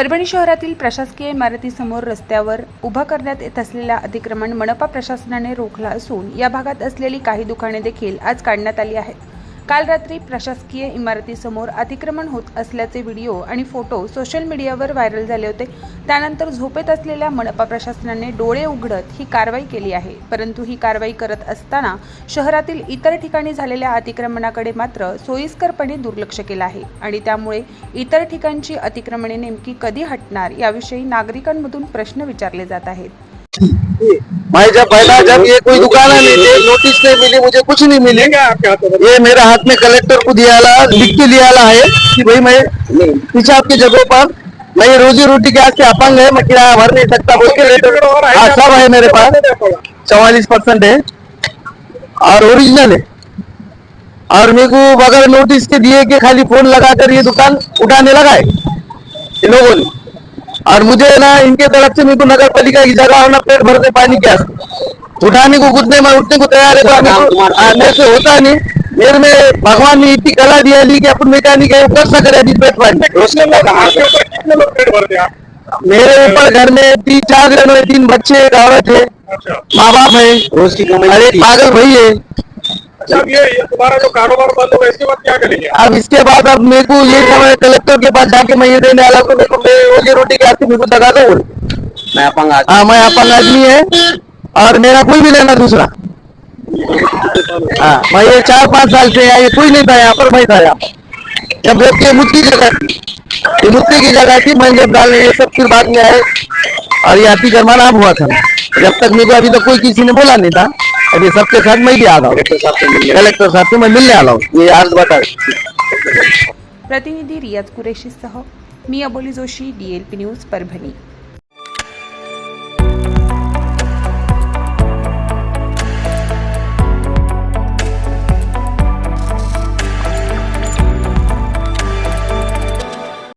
परभणी शहरातील प्रशासकीय इमारतीसमोर रस्त्यावर उभं करण्यात येत असलेला अतिक्रमण मनपा प्रशासनाने रोखला असून या भागात असलेली काही दुकाने देखील आज काढण्यात आली आहेत. काल रात्री प्रशासकीय इमारतीसमोर अतिक्रमण होत असल्याचे व्हिडिओ आणि फोटो सोशल मीडियावर व्हायरल झाले होते. त्यानंतर झोपेत असलेल्या मनपा प्रशासनाने डोळे उघडत ही कारवाई केली आहे. परंतु ही कारवाई करत असताना शहरातील इतर ठिकाणी झालेल्या अतिक्रमणाकडे मात्र सोयीस्करपणे दुर्लक्ष केलं आहे आणि त्यामुळे इतर ठिकाणची अतिक्रमणे नेमकी कधी हटणार याविषयी नागरिकांमधून प्रश्न विचारले जात आहेत. भाई जब पहला जब ये कोई दुकान नहीं थी नोटिस नहीं मिली मुझे कुछ नहीं मिली। ये मेरे हाथ में कलेक्टर को दिया ला लिख के लिया ला है कि भाई मैं पीछे आपकी जगह पर मैं रोजी रोटी के आज से अपंग है मैं किराया भर नहीं सकता बोल के लेटर हाँ सब है मेरे पास। चौवालीस परसेंट है। और ओरिजिनल है। और मेरे को बगैर नोटिस के दिए कि खाली फ़ोन लगाकर ये दुकान उठाने लगा है इन लोगों ने। और मुझे ना इनके तरफ़ से मेरे को नगर पालिका की जगह और ना पेट भरते पानी क्या उठाने को कुछ नहीं मैं उठने को तैयार है तो मेरे से होता नहीं। मेरे में भगवान ने इतनी कला दिया ली कि अपन मैकेनिक है कर सक रहे पेट पानी। मेरे ऊपर घर में तीन चार जन है तीन बच्चे एक औरत है। अच्छा। माँ बाप है। अरे पागल भाई है। अच्छा अब ये ये तुम्हारा जो कारोबार बंद होगा इसके बाद क्या करेंगे? अब इसके बाद अब मेरे को ये समय कलेक्टर के पास जाके मैं ये देने वाला को मेरे को मैं रोजी रोटी के आती मेरे को दगा दो मैं अपंग हाँ मैं अपंग आदमी है और मेरा कोई भी लेना दूसरा। हाँ मैं ये चार पाँच साल से यहाँ ये कोई नहीं था यहाँ पर मैं था यहाँ जब जब ये मुट्ठी जगह थी ये मुट्ठी की जगह थी मैं जब डालने ये सब फिर बाद में आए और ये अतिक्रमण अब हुआ था। जब तक मेरे को अभी तक कोई किसी ने बोला नहीं था। अभी सबके साथ मैं भी आ रहा हूँ। कलेक्टर साहब से मैं मिलने आ रहा हूँ। ये आज बता प्रतिनिधी रियाज कुरेशीसह मी अबोली जोशी डीएलपी न्यूज परभणी।